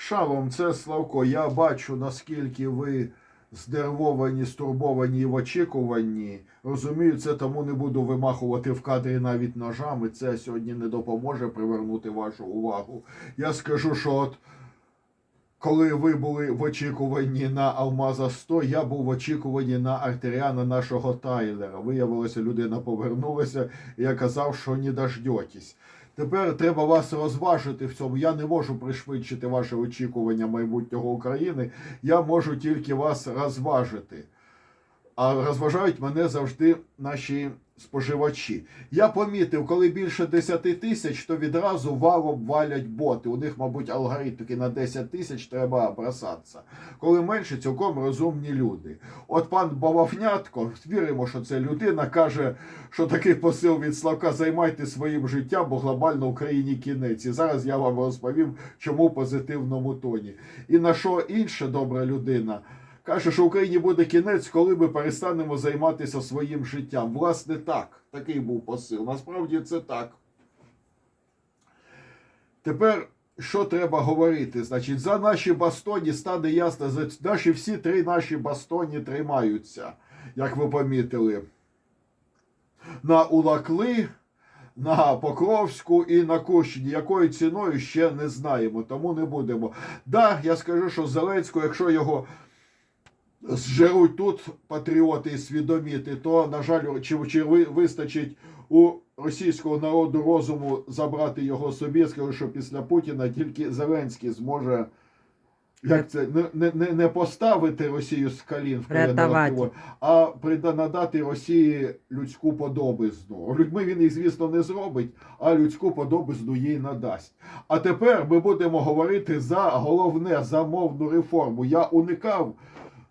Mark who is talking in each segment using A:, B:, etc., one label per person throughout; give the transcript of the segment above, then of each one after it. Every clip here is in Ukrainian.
A: Шалом, це Славко. Я бачу, наскільки ви здервовані, стурбовані і в очікуванні. Розумію, це тому не буду вимахувати в кадрі навіть ножами. Це сьогодні не допоможе привернути вашу увагу. Я скажу, що от коли ви були в очікуванні на Алмаза 100, я був в очікуванні на артеріана нашого Тайлера. Виявилося, людина повернулася, і я казав, що не дождетесь. Тепер треба вас розважити в цьому. Я не можу пришвидшити ваше очікування майбутнього України. Я можу тільки вас розважити. А розважають мене завжди наші споживачі. Я помітив, коли більше 10 тисяч, то відразу валом валять боти. У них, мабуть, алгоритмки на 10 тисяч треба бросатися. Коли менше, цілком розумні люди. От пан Бавовнятко, віримо, що це людина, каже, що такий посил від Славка займайте своїм життям, бо глобально Україні кінець. І зараз я вам розповім, чому в позитивному тоні. І на що інша добра людина. Каже, що Україні буде кінець, коли ми перестанемо займатися своїм життям. Власне, так. Такий був посил. Насправді це так. Тепер що треба говорити? Значить, за наші бастоні стане ясно, за наші всі три наші бастоні тримаються, як ви помітили. На Улакли, на Покровську і на Кущині. Якою ціною ще не знаємо, тому не будемо. Да, я скажу, що Зеленського, якщо його зжеруть тут патріоти і свідоміти, то, на жаль, чи, чи ви- вистачить у російського народу розуму забрати його собі. Скажу, що після Путіна тільки Зеленський зможе. Як це не, не, не- поставити Росію з колін в коліно а надати Росії людську подобизну. Людьми він їх, звісно, не зробить, а людську подобизну їй надасть. А тепер ми будемо говорити за головне за мовну реформу. Я уникав.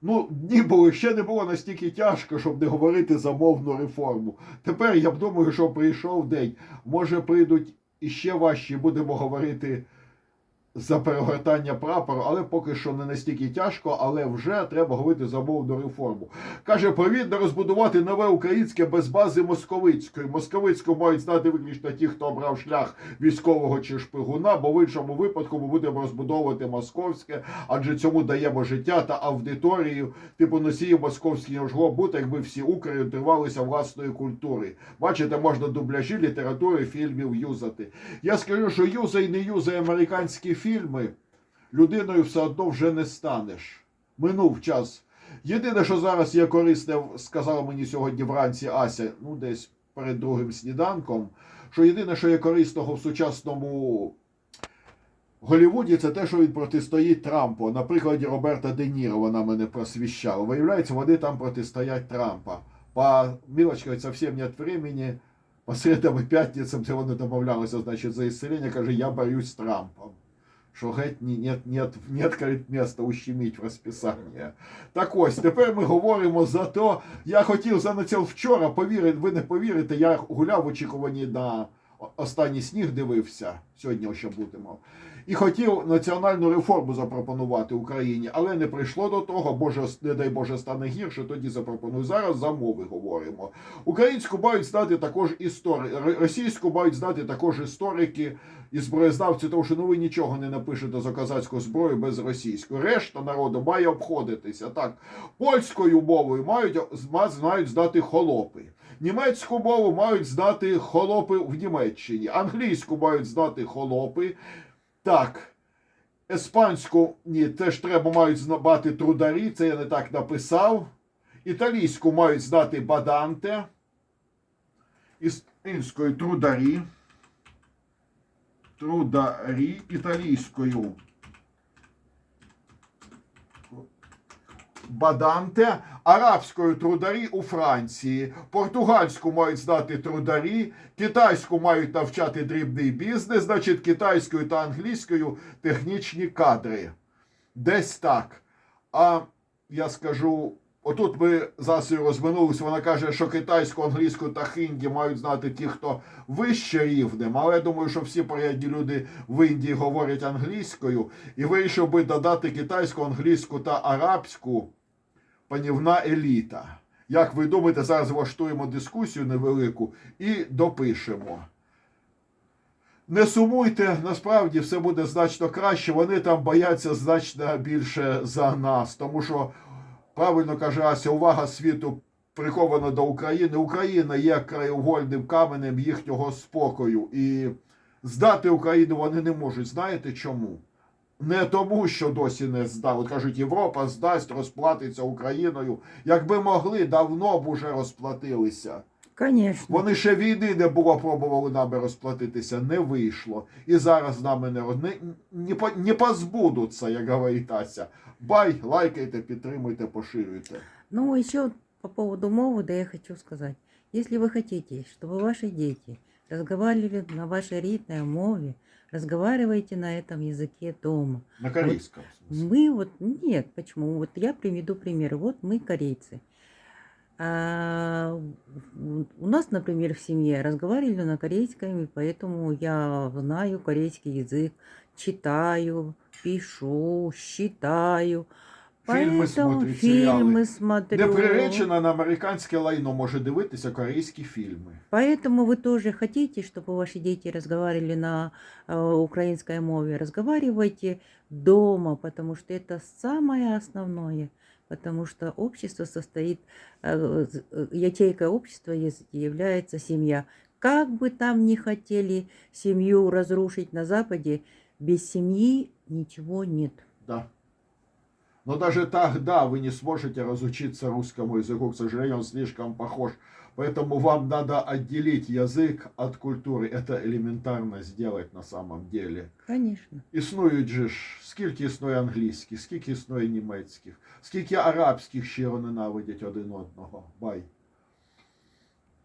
A: Ну, ніби ще не було настільки тяжко, щоб не говорити за мовну реформу. Тепер я б думаю, що прийшов день. Може, прийдуть іще важчі, будемо говорити за перегортання прапору, але поки що не настільки тяжко, але вже треба говорити за мовну реформу. Каже, повинно розбудувати нове українське без бази московицької. Московицьку мають знати виключно ті, хто обрав шлях військового чи шпигуна, бо в іншому випадку ми будемо розбудовувати московське, адже цьому даємо життя та аудиторію, типу носіїв московських не могло бути, якби всі укри тривалися власної культури. Бачите, можна дубляжі, літератури, фільмів юзати. Я скажу, що юзай не юзай американські фільми, людиною все одно вже не станеш. Минув час. Єдине, що зараз є корисне, сказала мені сьогодні вранці Ася, ну десь перед другим сніданком, що єдине, що є корисного в сучасному Голлівуді, це те, що він протистоїть Трампу. На прикладі Роберта Де Ніро вона мене просвіщала. Виявляється, вони там протистоять Трампа. По Мілочка зовсім нет времени. По средам і п'ятницям це вони домовлялися, значить, за ісцелення, каже, я борюсь з Трампом. Що геть ні, нет, нет, нет, нет места ущемить в розписання. Так ось, тепер ми говоримо за то, я хотів за вчора, повірити, ви не повірите, я гуляв в очікуванні на останній сніг дивився, сьогодні ще будемо. І хотів національну реформу запропонувати Україні, але не прийшло до того, Боже, не дай Боже, стане гірше, тоді запропоную. Зараз за мови говоримо. Українську мають знати також історики, російську мають знати також історики і зброєзнавці, тому що ну ви нічого не напишете за козацьку зброю без російської. Решта народу має обходитися. Так, польською мовою мають, мають знати холопи. Німецьку мову мають знати холопи в Німеччині, англійську мають знати холопи. Так, еспанську ні, теж треба мають знати трударі, це я не так написав. Італійську мають знати баданте. Іспанською трударі. Трударі італійською. Баданте, арабською трударі у Франції, португальську мають знати трударі, китайську мають навчати дрібний бізнес, значить китайською та англійською технічні кадри. Десь так. А я скажу, отут ми засою розминулися, вона каже, що китайську, англійську та хінді мають знати ті, хто вище рівнем. Але я думаю, що всі порядні люди в Індії говорять англійською, і вирішив би додати китайську, англійську та арабську панівна еліта. Як ви думаєте, зараз влаштуємо дискусію невелику і допишемо. Не сумуйте, насправді все буде значно краще. Вони там бояться значно більше за нас. Тому що, правильно каже Ася, увага світу прикована до України. Україна є краєугольним каменем їхнього спокою. І здати Україну вони не можуть. Знаєте чому? Не тому, що досі не здали. От кажуть, Європа здасть, розплатиться Україною. Якби могли, давно б уже розплатилися.
B: Конечно.
A: Вони ще війни не було, пробували нами розплатитися, не вийшло. І зараз з нами не, роз- не, не, по- не позбудуться, як говорить Ася. Бай, лайкайте, підтримуйте, поширюйте.
B: Ну, еще вот по поводу мовы, да я хочу сказать. Если вы хотите, чтобы ваши дети разговаривали на вашей рідной мове, разговаривайте на этом языке дома.
A: На корейському. в смысле.
B: Мы вот, нет, почему? Вот я приведу пример. Вот мы корейцы. А, у нас, например, в семье разговаривали на корейском, и поэтому я знаю корейский язык, читаю, пишу, считаю.
A: Фільми
B: Поэтому
A: смотрить, серіали.
B: фильмы смотрю.
A: Не приречена на американське лайно може дивитися корейські фільми.
B: Поэтому вы тоже хотите, чтобы ваши дети разговаривали на э, украинской мове. Разговаривайте дома, потому что это самое основное. Потому что общество состоит, э, з- э, ячейка общества есть- является семья. Как бы там ни хотели семью разрушить на Западе, без семьи ничего нет.
A: Да. Но даже тогда вы не сможете разучиться русскому языку. К сожалению, он слишком похож. Поэтому вам надо отделить язык от культуры. Это элементарно сделать на самом деле.
B: Конечно.
A: Існують же ж, скільки існує англійських, скільки існує німецьких, скільки арабських щиро ненавидять один одного. Бай.